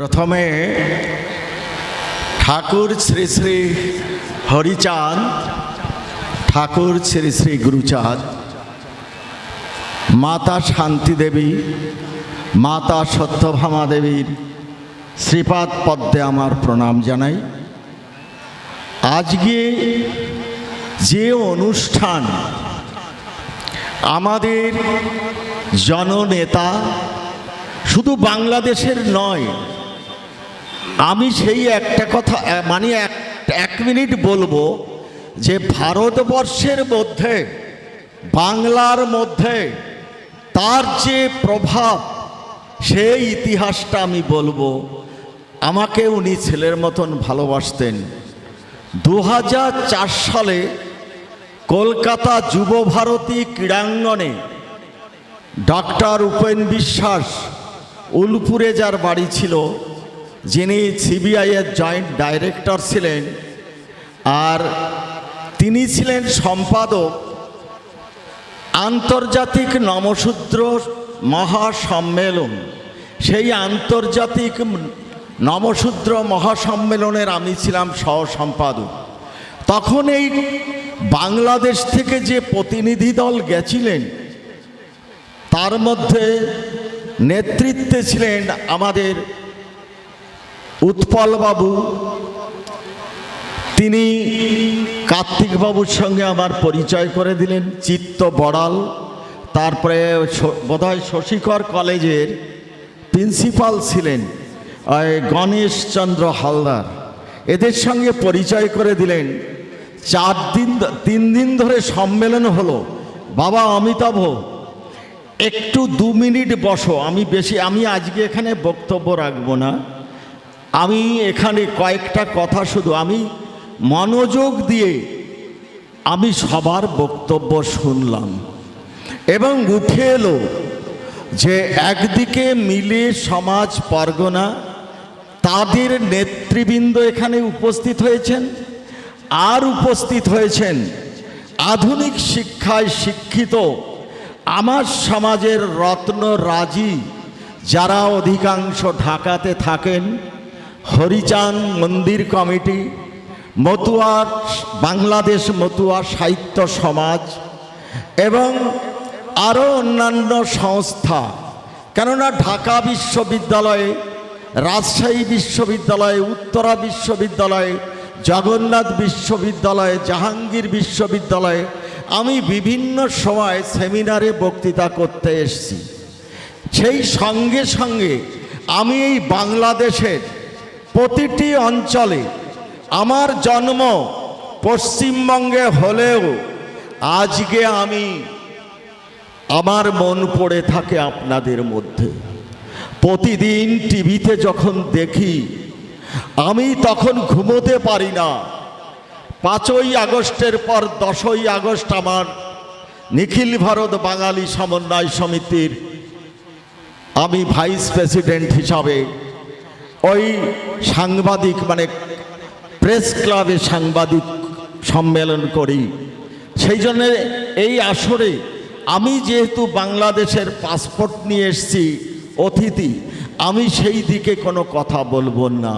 প্রথমে ঠাকুর শ্রী শ্রী হরিচাঁদ, ঠাকুর শ্রী শ্রী গুরুচাঁদ, মাতা শান্তি দেবী মাতা সত্যভামা দেবীর শ্রীপাদ পদ্মে আমার প্রণাম জানাই। আজকে যে অনুষ্ঠান আমাদের জননেতা শুধু বাংলাদেশের নয় আমি সেই একটা কথা মানে এক এক মিনিট বলব যে ভারতবর্ষের মধ্যে, বাংলার মধ্যে তার যে প্রভাব, সেই ইতিহাসটা আমি বলব। আমাকে উনি ছেলের মতন ভালোবাসতেন। দু হাজার চার সালে কলকাতা যুব ভারতী ক্রীড়াঙ্গনে ডক্টর উপেন বিশ্বাস উলপুরে যার বাড়ি ছিল যিনি সিবিআইয়ের জয়েন্ট ডাইরেক্টর ছিলেন আর তিনি ছিলেন সম্পাদক আন্তর্জাতিক নমশূদ্র মহাসম্মেলন। সেই আন্তর্জাতিক নমশূদ্র মহাসম্মেলনের আমি ছিলাম সহ সম্পাদক তখন এই বাংলাদেশ থেকে যে প্রতিনিধি দল গেছিলেন, তার মধ্যে নেতৃত্বে ছিলেন আমাদের উৎপলবাবু তিনি কার্তিকবাবুর সঙ্গে আমার পরিচয় করে দিলেন, চিত্ত বড়াল। তারপরে বোধহয় শশীকর কলেজের প্রিন্সিপাল ছিলেন, ওই গণেশচন্দ্র হালদার। এদের সঙ্গে পরিচয় করে দিলেন, চার দিন তিন দিন ধরে সম্মেলন হলো। বাবা অমিতাভ, একটু দু মিনিট বসো, আমি বেশি, আমি আজকে এখানে বক্তব্য রাখব না। আমি এখানে কয়েকটা কথা শুধু আমি মনোযোগ দিয়ে আমি সবার বক্তব্য শুনলাম এবং উঠে এলো যে একদিকে মিলে সমাজ পরগনা, তাদের নেতৃবৃন্দ এখানে উপস্থিত হয়েছেন, আর উপস্থিত হয়েছেন আধুনিক শিক্ষায় শিক্ষিত আমার সমাজের রত্ন রাজি যারা অধিকাংশ ঢাকাতে থাকেন। হরিচাঁদ মন্দির কমিটি মতুয়ার বাংলাদেশ মতুয়া সাহিত্য সমাজ এবং আরও অন্যান্য সংস্থা। কেননা ঢাকা বিশ্ববিদ্যালয়ে, রাজশাহী বিশ্ববিদ্যালয়ে, উত্তরা বিশ্ববিদ্যালয়ে, জগন্নাথ বিশ্ববিদ্যালয়ে, জাহাঙ্গীর বিশ্ববিদ্যালয়ে আমি বিভিন্ন সময় সেমিনারে বক্তৃতা করতে এসেছি। সেই সঙ্গে সঙ্গে আমি এই বাংলাদেশের প্রতিটি অঞ্চলে আমার জন্ম পশ্চিমবঙ্গে হলেও আজকে আমি আমার মন পড়ে থাকে আপনাদের মধ্যে। প্রতিদিন টিভিতে যখন দেখি, আমি তখন ঘুমোতে পারি না। পাঁচই আগস্টের পর দশই আগস্ট আমার নিখিল ভারত বাঙালি সমন্বয় সমিতির আমি ভাইস প্রেসিডেন্ট হিসাবে ওই সাংবাদিক মানে প্রেস ক্লাবে সাংবাদিক সম্মেলন করি। সেই জন্যে এই আসরে আমি যেহেতু বাংলাদেশের পাসপোর্ট নিয়ে এসেছি, অতিথি, আমি সেই দিকে কোনো কথা বলব না।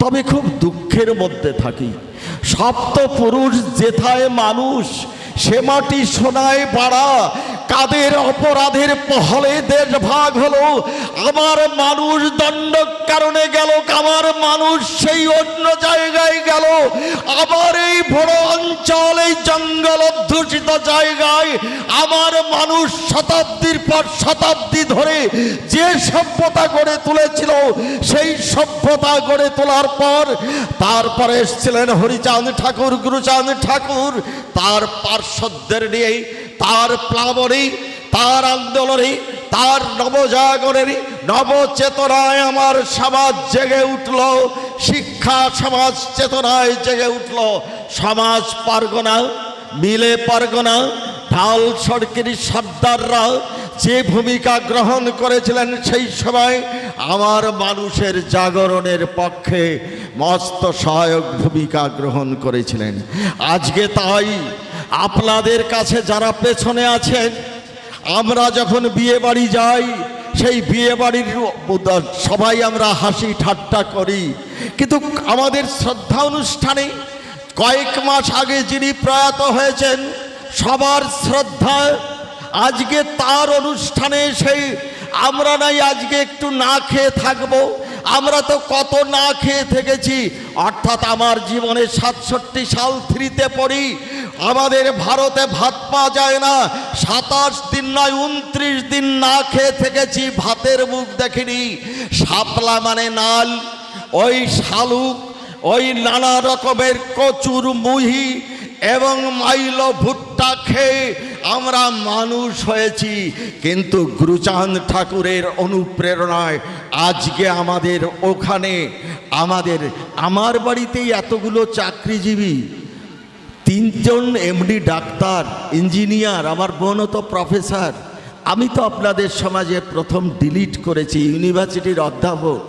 তবে খুব দুঃখের মধ্যে থাকি। সপ্ত পুরুষ যেথায় মানুষ, সে মাটি সোনায় পাড়া কাদের অপরাধের পহলে দেশ ভাগ হলো? আমার মানুষ দণ্ড কারণে গেল, আমার মানুষ সেই অন্য জায়গায় গেল। আবার এই বড় অঞ্চল, এই জঙ্গল অধ্যুষিত জায়গায় আমার মানুষ শতাব্দীর পর শতাব্দী ধরে যে সভ্যতা গড়ে তুলেছিল, সেই সভ্যতা গড়ে তোলার পর তারপরে এসেছিলেন হরিচাঁদ ঠাকুর, গুরুচাঁদ ঠাকুর। তার পার্শ্বদের নিয়ে তার প্লাবনী, তার আন্দোলনে, তার নবজাগরণের নবচেতনায় আমার সমাজ জেগে উঠল, শিক্ষা সমাজ চেতনায় জেগে উঠল। সমাজ পারগনা মিলে পারগনা ঢাল সড়কের সর্দাররা যে ভূমিকা গ্রহণ করেছিলেন সেই সময় আমার মানুষের জাগরণের পক্ষে মস্ত সহায়ক ভূমিকা গ্রহণ করেছিলেন। আজকে তাই আপনাদের কাছে যারা পেছনে আছেন, আমরা যখন বিয়ে বাড়ি যাই, সেই বিয়ে বাড়ির সবাই আমরা হাসি ঠাট্টা করি। কিন্তু আমাদের শ্রদ্ধা অনুষ্ঠানে কয়েক মাস আগে যিনি প্রয়াত হয়েছেন, সবার শ্রদ্ধা আজকে তার অনুষ্ঠানে সেই আমরা নাই, আজকে একটু না খেয়ে থাকব। আমরা তো কত না খেয়ে থেকেছি। অর্থাৎ আমার জীবনে সাতষট্টি সাল থ্রিতে পড়ি আমাদের ভারতে ভাত পাওয়া যায় না। সাতাশ দিন নয়, উনত্রিশ দিন না খেয়ে থেকেছি, ভাতের মুখ দেখিনি। শাপলা মানে নাল, ওই শালুক, ওই নানা রকমের কচুর মুহি এবং মাইল ভুট্টা খেয়ে আমরা মানুষ হয়েছি। কিন্তু গুরুচাঁদ ঠাকুরের অনুপ্রেরণায় আজকে আমাদের ওখানে, আমাদের, আমার বাড়িতেই এতগুলো চাকরিজীবী তিনজন এমডি ডাক্তার ইঞ্জিনিয়ার আমার বোনও তো প্রফেসর আমি তো আপনাদের সমাজে প্রথম ডিলিট করেছি ইউনিভার্সিটির অধ্যাপক।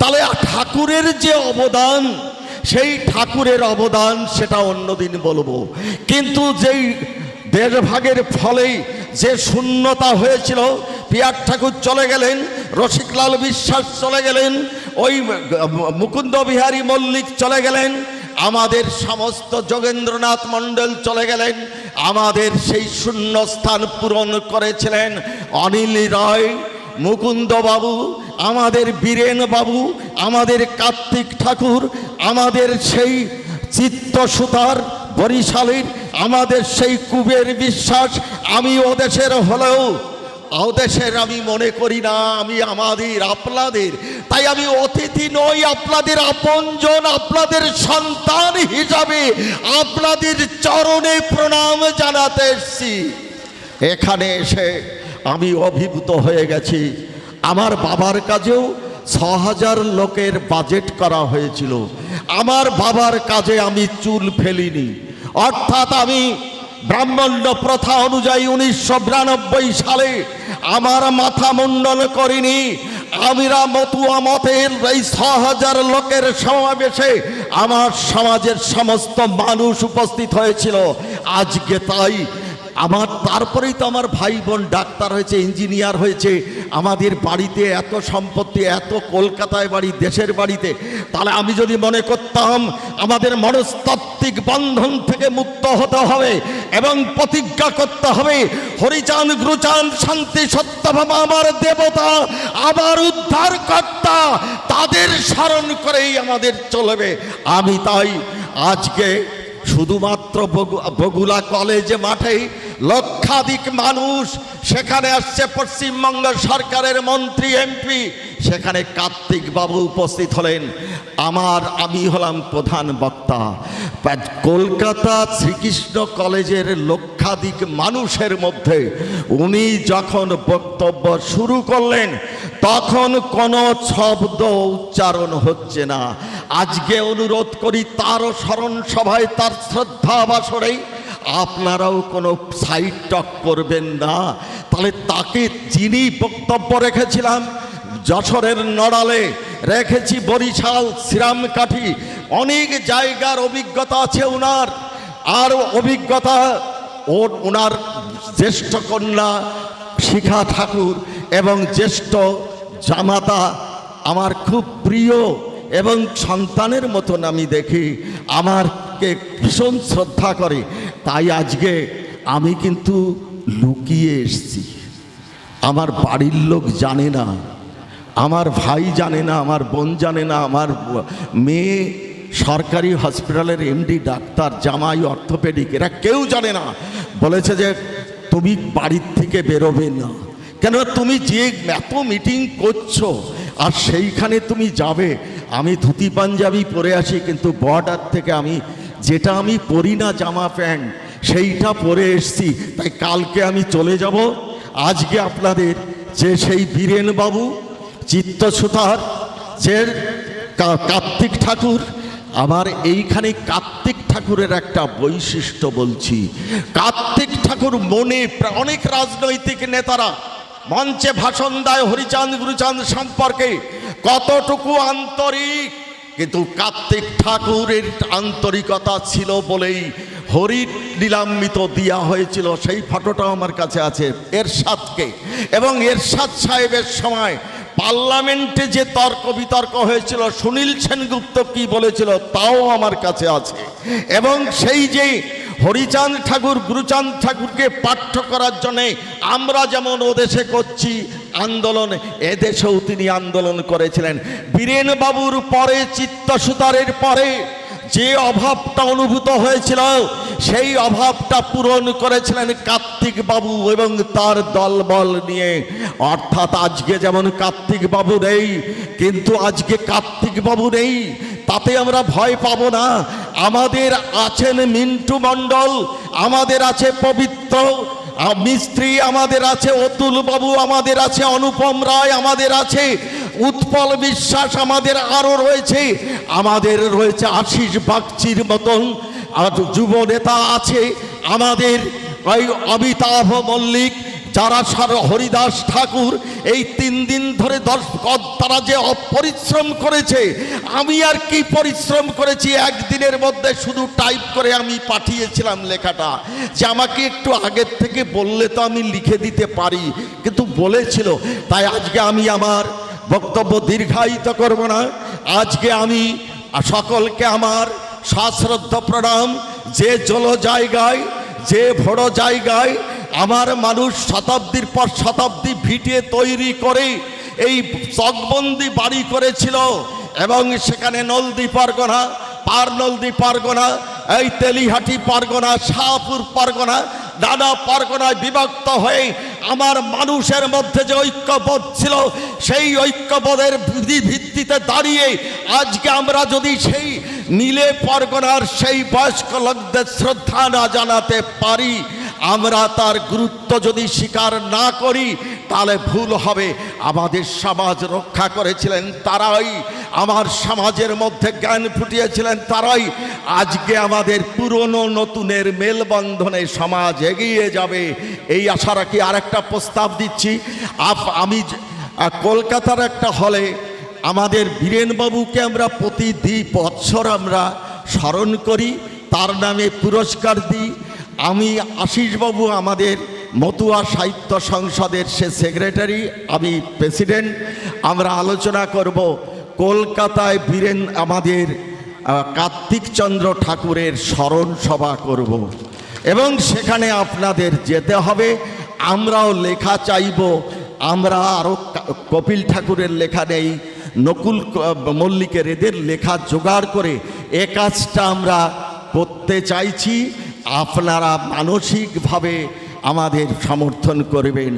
তাহলে ঠাকুরের যে অবদান, সেই ঠাকুরের অবদান সেটা অন্যদিন বলব। কিন্তু যেই দেশভাগের ফলেই যে শূন্যতা হয়েছিল, পিয়ার ঠাকুর চলে গেলেন, রসিকলাল বিশ্বাস চলে গেলেন, ওই মুকুন্দ বিহারী মল্লিক চলে গেলেন আমাদের সমস্ত যোগেন্দ্রনাথ মণ্ডল চলে গেলেন। আমাদের সেই শূন্য স্থান পূরণ করেছিলেন। অনিল রায় মুকুন্দ বাবু আমাদের বীরেন বাবু, আমাদের কার্তিক ঠাকুর, আমাদের সেই চিত্ত সুতার বরিশালীর, আমাদের সেই কুবের বিশ্বাস আমি দেশের হলেও ও দেশের আমি মনে করি না, আমি আমাদের আপনাদের। তাই আমি অতিথি নই আপনাদের আপনজন, আপনাদের সন্তান হিসাবে আপনাদের চরণে প্রণাম জানাতে এসছি। এখানে এসে আমি অভিভূত হয়ে গেছি। আমার বাবার কাজেও ছ হাজার লোকের বাজেট করা হয়েছিল। আমার বাবার কাজে আমি চুল ফেলিনি। অর্থাৎ আমি ব্রাহ্মণ্য প্রথা অনুযায়ী উনিশশো বিরানব্বই সালে আমার মাথা মুন্ডন করিনি। আমিরা মতুয়া মতের এই ছ হাজার লোকের সমাবেশে আমার সমাজের সমস্ত মানুষ উপস্থিত হয়েছিল। আজকে তাই আমার তারপরেই তো আমার ভাই বোন ডাক্তার হয়েছে ইঞ্জিনিয়ার হয়েছে। আমাদের বাড়িতে এত সম্পত্তি, এত কলকাতায় বাড়ি, দেশের বাড়িতে। তাহলে আমি যদি মনে করতাম, আমাদের মনস্তাত্ত্বিক বন্ধন থেকে মুক্ত হতে হবে এবং প্রতিজ্ঞা করতে হবে, হরিচাঁদ, গুরুচাঁদ, শান্তি, সত্যভামা আমার দেবতা, আমার উদ্ধারকর্তা, তাদের স্মরণ করেই আমাদের চলবে। আমি তাই আজকে শুধুমাত্র বগু- বগুলা কলেজে মাঠেই লক্ষাধিক মানুষ সেখানে আসছে পশ্চিমবঙ্গ সরকারের মন্ত্রী, এমপি। সেখানে কার্তিক বাবু উপস্থিত হলেন। আমার, আমি হলাম প্রধান বক্তা। কলকাতা শ্রীকৃষ্ণ কলেজের লক্ষাধিক মানুষের মধ্যে উনি যখন বক্তব্য শুরু করলেন, তখন কোনো শব্দ উচ্চারণ হচ্ছে না। আজকে অনুরোধ করি, তারও স্মরণ সভায় তার শ্রদ্ধা বাসরেই আপনারাও কোনো সাইড টক করবেন না। তাহলে তাকে যিনি বক্তব্য রেখেছিলাম, যশোরের নড়ালে রেখেছি বরিশাল, শ্রীরামকাঠি। অনেক জায়গার অভিজ্ঞতা আছে ওনার আর অভিজ্ঞতা ও ওনার জ্যেষ্ঠ কন্যা শিখা ঠাকুর এবং জ্যেষ্ঠ জামাতা আমার খুব প্রিয় এবং সন্তানের মতন আমি দেখি। আমারকে ভীষণ শ্রদ্ধা করে, তাই আজকে আমি কিন্তু লুকিয়ে এসছি। আমার বাড়ির লোক জানে না, আমার ভাই জানে না, আমার বোন জানে না, আমার মেয়ে সরকারি হসপিটালের এমডি ডাক্তার, জামাই, অর্থোপেডিক, এরা কেউ জানে না। বলেছে যে, তুমি বাড়ির থেকে বেরোবে না। কেন তুমি যে এত মিটিং করছ, আর সেইখানে তুমি যাবে। আমি ধুতি পাঞ্জাবি পরে আসি কিন্তু বর্ডার থেকে আমি যেটা আমি পরি না জামা প্যান্ট, সেইটা পরে এসছি। তাই কালকে আমি চলে যাব। আজকে আপনাদের যে সেই বীরেন বাবু চিত্তসুতার, যে কার্তিক ঠাকুর, আমার এইখানে কার্তিক ঠাকুরের একটা বৈশিষ্ট্য বলছি। কার্তিক ঠাকুর মনে অনেক রাজনৈতিক নেতারা মঞ্চে ভাষণ দেয় হরিচাঁদ গুরুচাঁদ সম্পর্কে। কতটুকু আন্তরিক কিন্তু কার্তিক ঠাকুরের আন্তরিকতা ছিল বলেই হরি নিলাম্বিত দেওয়া হয়েছিল। সেই ফটোটাও আমার কাছে আছে। এরশাদকে এবং এরশাদ সাহেবের সময় পার্লামেন্টে যে তর্ক বিতর্ক হয়েছিল, সুনীল সেনগুপ্ত কি বলেছিল তাও আমার কাছে আছে। এবং সেই যে হরিচাঁদ ঠাকুর, গুরুচাঁদ ঠাকুরকে পাঠ্য করার জন্যে আমরা যেমন ওদেশে করছি আন্দোলন, এদেশেও তিনি আন্দোলন করেছিলেন। বীরেন বাবুর পরে, চিত্তসুতারের পরে যে অভাবটা অনুভূত হয়েছিল, সেই অভাবটা পূরণ করেছিলেন কার্তিক বাবু এবং তার দলবল নিয়ে। অর্থাৎ আজকে যেমন কার্তিক বাবু নেই, কিন্তু আজকে কার্তিক বাবু নেই, তাতে আমরা ভয় পাবো না। আমাদের আছেন মিন্টু মণ্ডল, আমাদের আছে পবিত্র মিস্ত্রি আমাদের আছে, অতুল বাবু আমাদের আছে, অনুপম রায় আমাদের আছে, উৎপল বিশ্বাস আমাদের আরও রয়েছে, আমাদের রয়েছে আশিস বাগচির মতন, আর যুব নেতা আছে আমাদের, ওই অমিতাভ মল্লিক যারা হরিদাস ঠাকুর, এই তিন দিন ধরে দশ তারা যে অপরিশ্রম করেছে, আমি আর কি পরিশ্রম করেছি? একদিনের মধ্যে শুধু টাইপ করে আমি পাঠিয়েছিলাম লেখাটা। যে আমাকে একটু আগের থেকে বললে তো আমি লিখে দিতে পারি। কিন্তু বলেছিল, তাই আজকে আমি আমার বক্তব্য দীর্ঘায়িত করব না। আজকে আমি সকলকে আমার সশ্রদ্ধ প্রণাম। যে জল জায়গায়, যে বড় জায়গায় আমার মানুষ শতাব্দীর পর শতাব্দী ভিটে তৈরি করে এই চকবন্দি বাড়ি করেছিল এবং সেখানে নলদি পারগনা, পার নলদি পারগনা, এই তেলিহাটি পারগনা, শাহপুর পারগনা, নানা পারগনায় বিভক্ত হয়ে আমার মানুষের মধ্যে যে ঐক্যবোধ ছিল, সেই ঐক্যবোধের ভিত্তি- ভিত্তিতে দাঁড়িয়ে আজকে আমরা যদি সেই নীলে পরগনার সেই বয়স্ক লোকদের শ্রদ্ধা না জানাতে পারি আমরা তার গুরুত্ব যদি স্বীকার না করি, তাহলে ভুল হবে। আমাদের সমাজ রক্ষা করেছিলেন তারাই, আমার সমাজের মধ্যে জ্ঞান ফুটিয়েছিলেন তারাই। আজকে আমাদের পুরনো নতুনের মেলবন্ধনে সমাজ এগিয়ে যাবে। এই আশা রাখি আর একটা প্রস্তাব দিচ্ছি। আপ- আমি কলকাতার একটা হলে আমাদের বীরেনবাবুকে আমরা প্রতি দ্বি বৎসর আমরা স্মরণ করি। তার নামে পুরস্কার দিই। আমি আশিসবাবু আমাদের মতুয়া সাহিত্য সংসদের সে সেক্রেটারি আমি প্রেসিডেন্ট। আমরা আলোচনা করব কলকাতায় বীরেন আমাদের আহ, কার্তিক চন্দ্র ঠাকুরের স্মরণ সভা করব। এবং সেখানে আপনাদের যেতে হবে। আমরাও লেখা চাইব। আমরা আরও কপিল ঠাকুরের লেখা নেই নকুল মল্লিকের এদের লেখা জোগাড় করে এ কাজটা আমরা করতে চাইছি। আপনারা মানসিকভাবে আমাদের সমর্থন করবেন।